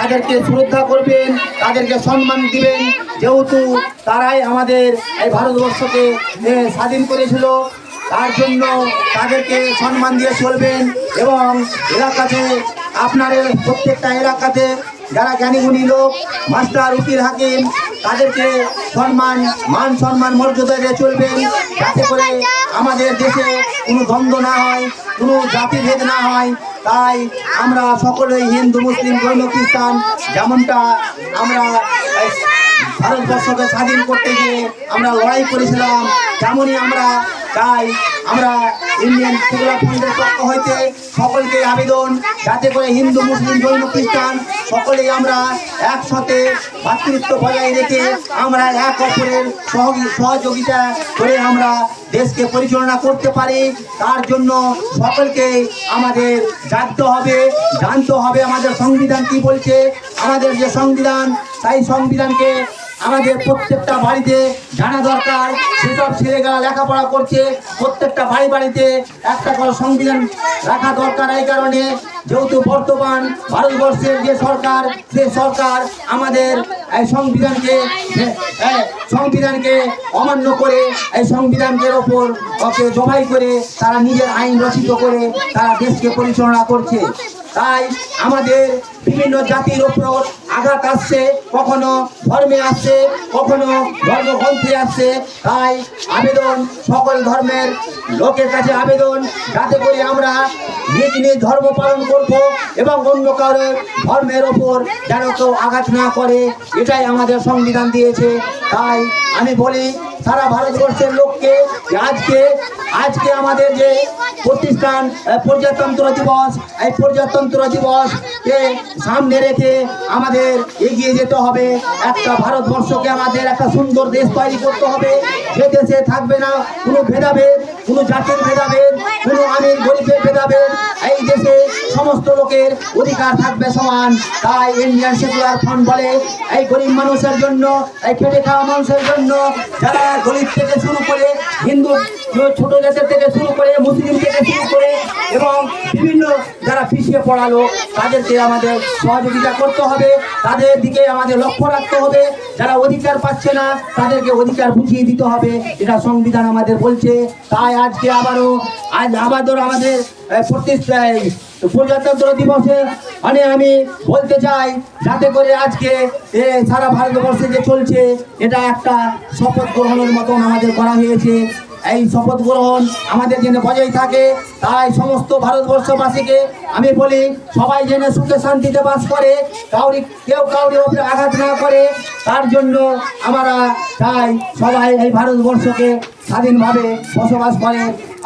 তাদেরকে শ্রদ্ধা করবেন, তাদেরকে সম্মান দিবেন। যেহেতু তারাই আমাদের এই ভারতবর্ষকে স্বাধীন করেছিল, তার জন্য তাদেরকে সম্মান দিয়ে চলবেন এবং এলাকাতে আপনার প্রত্যেকটা এলাকাতে যারা জ্ঞানীগুণী লোক, মাস্টার উকিল হাকিম তাদেরকে সম্মান, মান সম্মান, মর্যাদা দিয়ে চলবেন যাতে করে আমাদের দেশে কোনো দ্বন্দ্ব না হয়, কোনো জাতিভেদ না হয়। তাই আমরা সকলেই হিন্দু, মুসলিম জৈন খ্রিস্টান, যেমনটা আমরা ভারতবর্ষকে স্বাধীন করতে গিয়ে আমরা লড়াই করেছিলাম, তেমনই আমরা তাই আমরা ইন্ডিয়ান সেকুলার ফ্রন্টের পক্ষ হইতে সকলকে আবেদন যাতে করে হিন্দু, মুসলিম, জৈন, খ্রিস্টান সকলেই আমরা একসাথে ভাতৃত্ব বজায় রেখে আমরা এক অপরের সহযোগী- সহযোগিতা করে আমরা দেশকে পরিচালনা করতে পারি। তার জন্য সকলকে আমাদের জানতে হবে জানতে হবে আমাদের সংবিধান কি বলছে। আমাদের যে সংবিধান, তাই সংবিধানকে আমাদের প্রত্যেকটা বাড়িতে জানা দরকার, সেসব ছেলেরা লেখাপড়া করছে, প্রত্যেকটা বাড়ি বাড়িতে একটা করে সংবিধান রাখা দরকার এই কারণে। যেহেতু বর্তমান ভারতবর্ষের যে সরকার, সে সরকার আমাদের এই সংবিধানকে সংবিধানকে অমান্য করে, এই সংবিধানের ওপর ওকে জবাই করে তারা নিজের আইন রচিত করে তারা দেশকে পরিচালনা করছে। তাই আমাদের বিভিন্ন জাতির ওপর আঘাত আসছে, কখনো ধর্মে আসছে, কখনো ধর্মগ্রন্থে আসছে। তাই আবেদন সকল ধর্মের লোকের কাছে আবেদন, যাতে করে আমরা নিজ নিজ ধর্ম পালন করব এবং অন্য কারও ধর্মের ওপর যেন কেউ আঘাত না করে। এটাই আমাদের সংবিধান দিয়েছে। তাই আমি বলি সারা ভারতবর্ষের লোককে আজকে আজকে আমাদের যে প্রতিষ্ঠান প্রজাতন্ত্র দিবস, এই প্রজাতন্ত্র দিবসকে সামনে রেখে আমাদের এগিয়ে যেতে হবে। একটা ভারতবর্ষকে আমাদের একটা সুন্দর দেশ তৈরি করতে হবে। সে দেশে থাকবে না কোনো ভেদাভেদ, কোনো জাতির ভেদাভেদ কোনো আমির গরিবের ভেদাভেদ, এই দেশে সমস্ত লোকের অধিকার থাকবে সমান। তাই ইন্ডিয়ান সেকুলার ফান্ড বলে, এই গরিব মানুষের জন্য, এই খেটে খাওয়া মানুষের জন্য, যারা গরিব থেকে শুরু করে হিন্দু ছোট জাতের থেকে শুরু করে মুসলিম থেকে শুরু করে এবং বিভিন্ন যারা পিছিয়ে পড়ালো তাদেরকে আমাদের সহযোগিতা করতে হবে। তাদের দিকে আমাদের লক্ষ্য রাখতে হবে। যারা অধিকার পাচ্ছে না তাদেরকে অধিকার বুঝিয়ে দিতে হবে। এটা সংবিধান আমাদের বলছে। তাই আজকে আবারও আজ আবারও আমাদের আহ, প্রতিষ্ঠা প্রজাতন্ত্র দিবসে মানে আমি বলতে চাই যাতে করে আজকে সারা ভারতবর্ষে যে চলছে এটা একটা শপথ গ্রহণের মতন আমাদের করা হয়েছে। এই শপথ গ্রহণ আমাদের যেন বজায় থাকে। তাই সমস্ত ভারতবর্ষবাসীকে আমি বলি, সবাই যেন সুখে শান্তিতে বাস করে, কাউরি, কেউ কাউরি ওপরে আঘাত না করে। তার জন্য আমরা তাই সবাই এই ভারতবর্ষকে স্বাধীনভাবে বসবাস করে।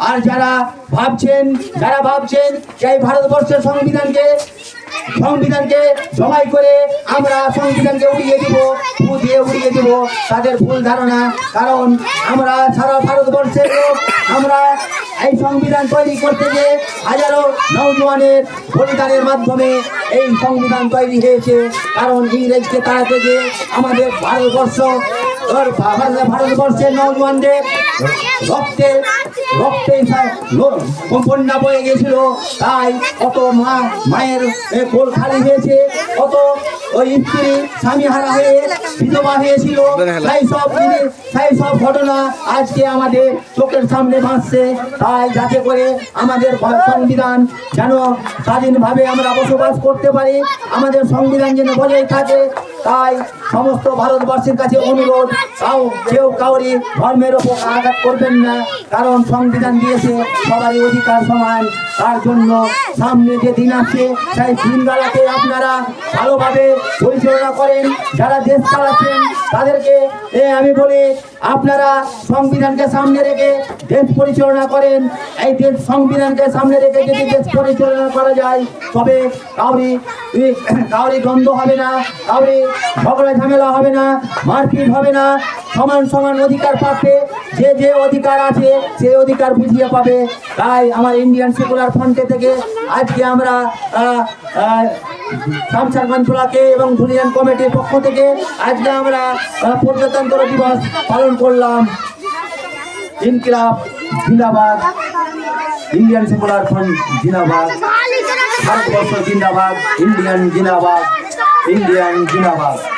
আর যারা ভাবছেন যারা ভাবছেন যে এই ভারতবর্ষের সংবিধানকে সংবিধানকে জমাই করে আমরা সংবিধানকে উড়িয়ে দিব ফু দিয়ে উড়িয়ে দিব তাদের ভুল ধারণা। কারণ আমরা সারা ভারতবর্ষের লোক, আমরা এই সংবিধান তৈরি করতে গিয়ে হাজারো নৌজওয়ানের বলিদানের মাধ্যমে এই সংবিধান তৈরি হয়েছে। কারণ ইংরেজকে তাড়াতে গিয়ে আমাদের ভারতবর্ষ ভারতবর্ষের নৌজওয়ানদের রক্তে রক্তে বন্যা বয়ে গেছিল। তাই কত মা, মায়ের কোল খালি হয়েছে। কত ওই স্ত্রী, স্বামী হারা হয়ে বিধবা হয়েছিল। সেই সব সেই সব ঘটনা আজকে আমাদের চোখের সামনে ভাসছে। তাই যাতে করে আমাদের সংবিধান যেন স্বাধীনভাবে আমরা বসবাস করতে পারি, আমাদের সংবিধান যেন বজায় থাকে। তাই সমস্ত ভারতবর্ষের কাছে অনুরোধ, কাউ কেউ কাউরি ধর্মের ওপর আঘাত করবেন না, কারণ সংবিধান দিয়েছে, সবারই অধিকার সমান। তার জন্য সামনে যে দিন আছে, সেই দিনবেলাকে আপনারা ভালোভাবে পরিচালনা করেন। যারা দেশ চালাচ্ছেন, তাদেরকে আমি বলি, আপনারা সংবিধানকে সামনে রেখে দেশ পরিচালনা করেন। এই দেশ সংবিধানকে সামনে রেখে যদি দেশ পরিচালনা করা যায়, তবে কাউরি কাউরি দ্বন্দ্ব হবে না কাউরি ঝগড়া ঝামেলা হবে না মারপিট হবে না সমান সমান অধিকার পাবে যে যে অধিকার আছে সে অধিকার বুঝিয়ে পাবে। তাই আমার ইন্ডিয়ান সেকুলার ফ্রন্টে থেকে আজকে আমরা আহ, আহ, এবং ধুলিয়ান কমিটির পক্ষ থেকে আজকে আমরা প্রজাতন্ত্র দিবস পালন করলাম। ইনকিলাব জিন্দাবাদ। ইন্ডিয়ান সেকুলার ফ্রন্ট জিন্দাবাদ। ভারতবর্ষ জিন্দাবাদ। ইন্ডিয়ান জিন্দাবাদ। ইন্ডিয়ান জিন্দাবাদ।